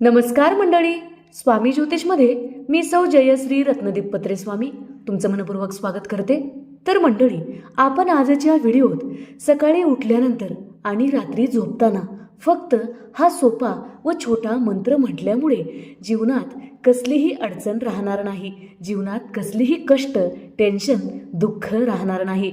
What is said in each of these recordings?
नमस्कार मंडळी. स्वामी ज्योतिषमध्ये मी सौ जयश्री रत्नदीप पत्रे स्वामी तुमचं मनपूर्वक स्वागत करते. तर मंडळी आपण आजच्या व्हिडिओत सकाळी उठल्यानंतर आणि रात्री झोपताना फक्त हा सोपा व छोटा मंत्र म्हटल्यामुळे जीवनात कसलीही अडचण राहणार नाही जीवनात कसलीही कष्ट टेन्शन दुःख राहणार नाही.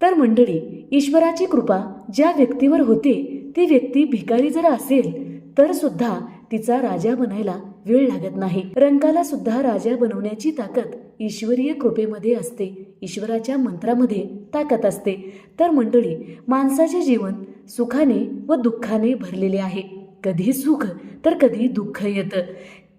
तर मंडळी ईश्वराची कृपा ज्या व्यक्तीवर होते ती व्यक्ती भिकारी जर असेल तर सुद्धा तिचा राजा बनायला वेळ लागत नाही. रंकाला सुद्धा राजा बनवण्याची ताकद ईश्वरीय कृपेमध्ये असते. ईश्वराच्या मंत्रामध्ये ताकद असते. तर मंडळी माणसाचे जीवन सुखाने व दुःखाने भरलेले आहे. कधी सुख तर कधी दुःख येतं.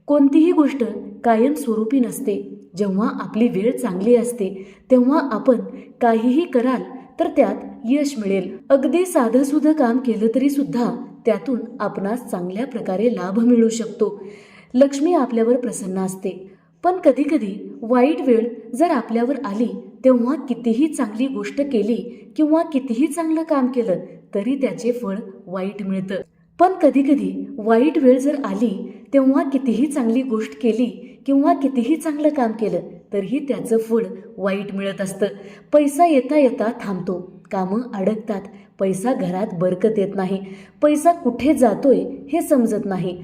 कोणतीही गोष्ट कायम स्वरूपी नसते. जेव्हा आपली वेळ चांगली असते तेव्हा आपण काहीही कराल तर त्यात यश मिळेल. अगदी साधंसुधं काम केलं तरी सुद्धा त्यातून आपणास चांगल्या प्रकारे लाभ मिळू शकतो. लक्ष्मी आपल्यावर प्रसन्न असते. पण कधी कधी वाईट वेळ जर आपल्यावर आली तेव्हा कितीही चांगली गोष्ट केली किंवा कितीही चांगलं काम केलं तरी त्याचे फळ वाईट मिळतं. पण कधी कधी वाईट वेळ जर आली तेव्हा कितीही चांगली गोष्ट केली किंवा कितीही चांगलं काम केलं तरीही त्याचं फळ वाईट मिळत असतं. पैसा येता येता थांबतो. कामं अडकतात. पैसा घरात बरकत येत नाही. पैसा कुठे जातोय हे समजत नाही.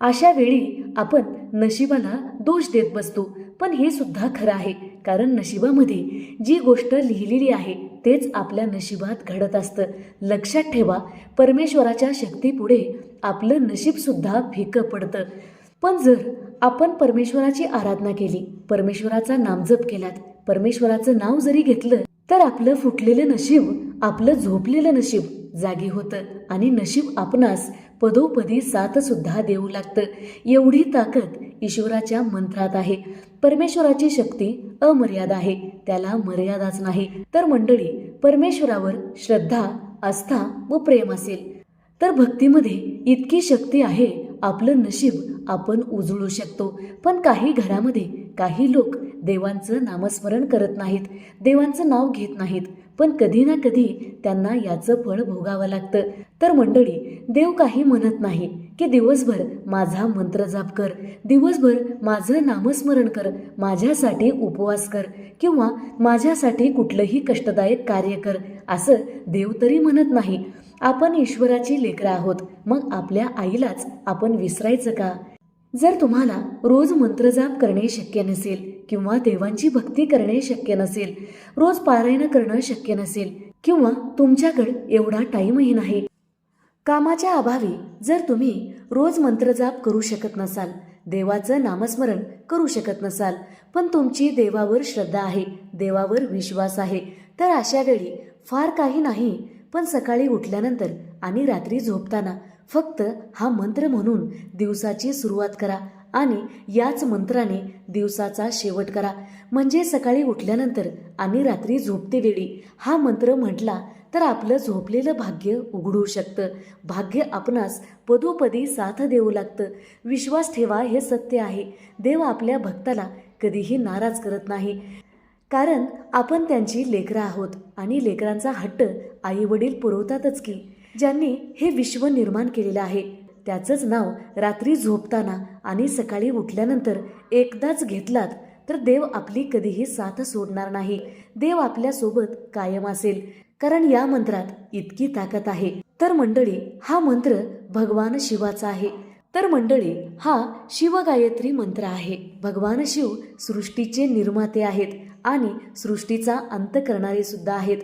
अशा वेळी आपण नशिबाला दोष देत बसतो. पण हे सुद्धा खरं आहे. कारण नशिबामध्ये जी गोष्ट लिहिलेली आहे तेच आपल्या नशिबात घडत असतं. लक्षात ठेवा परमेश्वराच्या शक्तीपुढे आपलं नशीबसुद्धा फिकं पडतं. पण जर आपण परमेश्वराची आराधना केली परमेश्वराचा नामजप केलात परमेश्वराचं नाव जरी घेतलं तर आपलं फुटलेलं नशीब आपलं झोपलेलं नशीब जागी होतं आणि नशीब आपणास पदोपदी साथ सुद्धा देऊ लागतं. एवढी ताकद ईश्वराच्या मंत्रात आहे. परमेश्वराची शक्ती अमर्याद आहे. त्याला मर्यादाच नाही. तर मंडळी परमेश्वरावर श्रद्धा आस्था व प्रेम असेल. तर भक्तीमध्ये इतकी शक्ती आहे आपलं नशीब आपण उजळू शकतो. पण काही घरामध्ये काही लोक देवांचं नामस्मरण करत नाहीत. देवांचं नाव घेत नाहीत. पण कधी ना कधी त्यांना याचं फळ भोगावं लागतं. तर मंडळी देव काही म्हणत नाही की दिवसभर माझा मंत्र जाप कर दिवसभर माझं नामस्मरण कर माझ्यासाठी उपवास कर किंवा माझ्यासाठी कुठलंही कष्टदायक कार्य कर असं देव तरी म्हणत नाही. आपण ईश्वराची लेकरं आहोत मग आपल्या आईलाच आपण विसरायचं का? जर तुम्हाला रोज मंत्रजाप करणे शक्य नसेल किंवा देवांची भक्ती करणे शक्य नसेल रोज पारायण करणं शक्य नसेल किंवा तुमच्याकडे एवढा टाईमही नाही. कामाच्या अभावी जर तुम्ही रोज मंत्रजाप करू शकत नसाल देवाचं नामस्मरण करू शकत नसाल पण तुमची देवावर श्रद्धा आहे देवावर विश्वास आहे तर अशा वेळी फार काही नाही पण सकाळी उठल्यानंतर आणि रात्री झोपताना फक्त हा मंत्र म्हणून दिवसाची सुरुवात करा आणि याच मंत्राने दिवसाचा शेवट करा. म्हणजे सकाळी उठल्यानंतर आणि रात्री झोपते वेळी. हा मंत्र म्हटला तर आपलं झोपलेलं भाग्य उघडू शकतं. भाग्य आपणास पदोपदी साथ देऊ लागतं. विश्वास ठेवा हे सत्य आहे. देव आपल्या भक्ताला कधीही नाराज करत नाही. कारण आपण त्यांची लेकरं आहोत आणि लेकरांचा हट्ट आई वडील पुरवतातच की ज्यांनी हे विश्व निर्माण केलेलं आहे. त्याचंच नाव रात्री झोपताना आणि सकाळी उठल्यानंतर एकदाच घेतलात तर देव आपली कधीही साथ सोडणार नाही. देव आपल्यासोबत कायम असेल कारण या मंत्रात इतकी ताकद आहे. तर मंडळी हा मंत्र भगवान शिवाचा आहे. तर मंडळी हा शिवगायत्री मंत्र आहे. भगवान शिव सृष्टीचे निर्माते आहेत आणि सृष्टीचा अंत करणारे सुद्धा आहेत.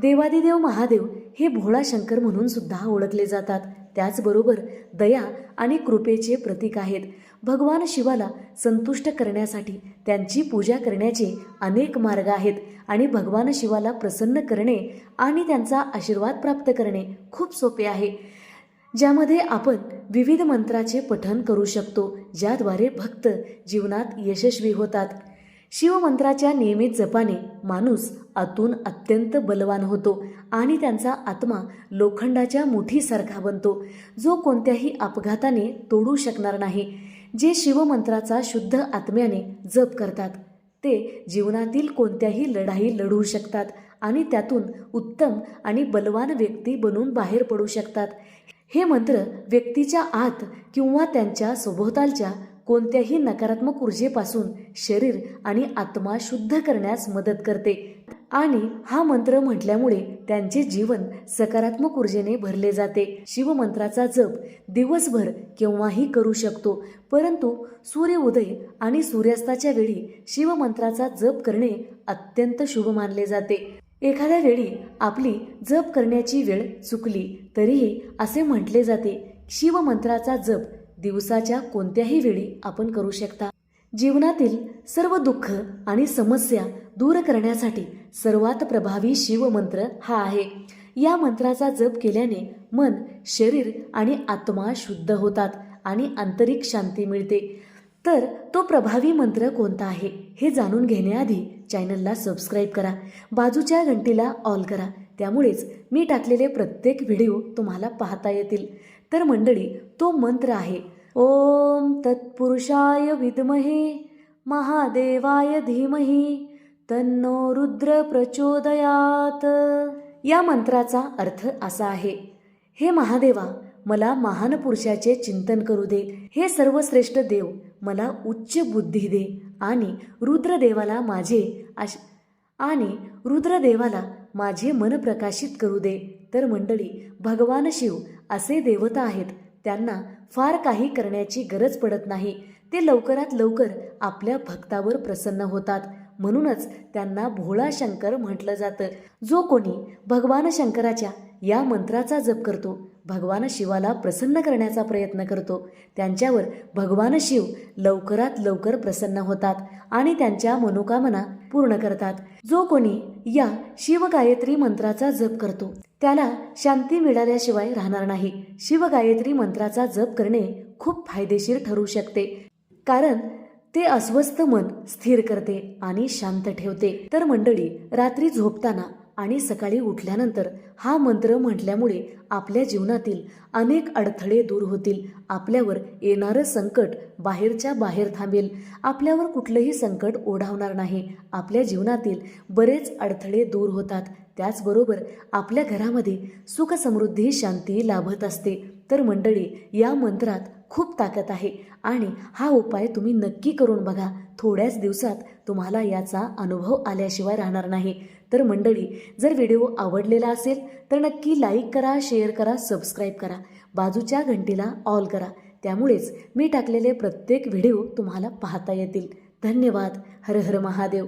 देवादिदेव महादेव हे भोळा शंकर म्हणून सुद्धा ओळखले जातात. त्याचबरोबर दया आणि कृपेचे प्रतीक आहेत. भगवान शिवाला संतुष्ट करण्यासाठी त्यांची पूजा करण्याचे अनेक मार्ग आहेत आणि भगवान शिवाला प्रसन्न करणे आणि त्यांचा आशीर्वाद प्राप्त करणे खूप सोपे आहे. ज्यामध्ये आपण विविध मंत्राचे पठण करू शकतो ज्याद्वारे भक्त जीवनात यशस्वी होतात. शिवमंत्राच्या नियमित जपाने माणूस आतून अत्यंत बलवान होतो आणि त्यांचा आत्मा लोखंडाच्या मुठीसारखा बनतो जो कोणत्याही अपघाताने तोडू शकणार नाही जे शिवमंत्राचा शुद्ध आत्म्याने जप करतात. ते जीवनातील कोणत्याही लढाई लढू शकतात आणि त्यातून उत्तम आणि बलवान व्यक्ती बनून बाहेर पडू शकतात. हे मंत्र व्यक्तीच्या आत किंवा त्यांच्या सभोवतालच्या कोणत्याही नकारात्मक ऊर्जेपासून शरीर आणि आत्मा शुद्ध करण्यास मदत करते. आणि हा मंत्र म्हटल्यामुळे त्यांचे जीवन सकारात्मक ऊर्जेने भरले जाते. शिवमंत्राचा जप दिवसभर केव्हाही करू शकतो परंतु सूर्योदय आणि सूर्यास्ताच्या वेळी शिवमंत्राचा जप करणे अत्यंत शुभ मानले जाते. एखाद्या वेळी आपली जप करण्याची वेळ चुकली तरीही असे म्हटले जाते शिवमंत्राचा जप दिवसाच्या कोणत्याही वेळी आपण करू शकता. जीवनातील सर्व दुःख आणि समस्या दूर करण्यासाठी सर्वात प्रभावी शिवमंत्र हा आहे. या मंत्राचा जप केल्याने मन शरीर आणि आत्मा शुद्ध होतात आणि आंतरिक शांती मिळते. तर तो प्रभावी मंत्र कोणता आहे हे जाणून घेण्याआधी चॅनलला सबस्क्राईब करा. बाजूच्या घंटीला ऑल करा. त्यामुळेच मी टाकलेले प्रत्येक व्हिडिओ तुम्हाला पाहता येतील. तर मंडळी तो मंत्र आहे ओम तत्पुरुषाय विद्महे महादेवाय धीमहि तन्नो रुद्र प्रचोदयात. या मंत्राचा अर्थ असा आहे हे महादेवा मला महान पुरुषाचे चिंतन करू दे. हे सर्वश्रेष्ठ देव मला उच्च बुद्धी दे. आणि रुद्रदेवाला माझे आश आणि रुद्रदेवाला माझे मन प्रकाशित करू दे. तर मंडळी भगवान शिव असे देवता आहेत त्यांना फार काही करण्याची गरज पडत नाही. ते लवकरात लवकर आपल्या भक्तावर प्रसन्न होतात. म्हणूनच त्यांना भोळा शंकर म्हटलं जातं. जो कोणी भगवान शंकराच्या या मंत्राचा जप करतो भगवान शिवाला प्रसन्न करण्याचा प्रयत्न करतो त्यांच्यावर भगवान शिव लवकरात लवकर प्रसन्न होतात आणि त्यांच्या मनोकामना पूर्ण करतात. जो कोणी या शिवगायत्री मंत्राचा जप करतो त्याला शांती मिळाल्याशिवाय राहणार नाही. शिवगायत्री मंत्राचा जप करणे खूप फायदेशीर ठरू शकते. कारण ते अस्वस्थ मन स्थिर करते आणि शांत ठेवते. तर मंडळी रात्री झोपताना आणि सकाळी उठल्यानंतर हा मंत्र म्हटल्यामुळे आपल्या जीवनातील अनेक अडथळे दूर होतील. आपल्यावर येणारं संकट बाहेरच्या बाहेर थांबेल. आपल्यावर कुठलंही संकट ओढावणार नाही. आपल्या जीवनातील बरेच अडथळे दूर होतात. त्याचबरोबर आपल्या घरामध्ये सुखसमृद्धी शांती लाभत असते. तर मंडळी या मंत्रात खूप ताकद आहे. आणि हा उपाय तुम्ही नक्की करून बघा. थोड्याच दिवसात तुम्हाला याचा अनुभव आल्याशिवाय राहणार नाही. तर मंडळी जर व्हिडिओ आवडलेला असेल तर नक्की लाईक करा शेअर करा सबस्क्राईब करा. बाजूच्या घंटीला ऑल करा. त्यामुळेच मी टाकलेले प्रत्येक व्हिडिओ तुम्हाला पाहता येतील. धन्यवाद. हर हर महादेव.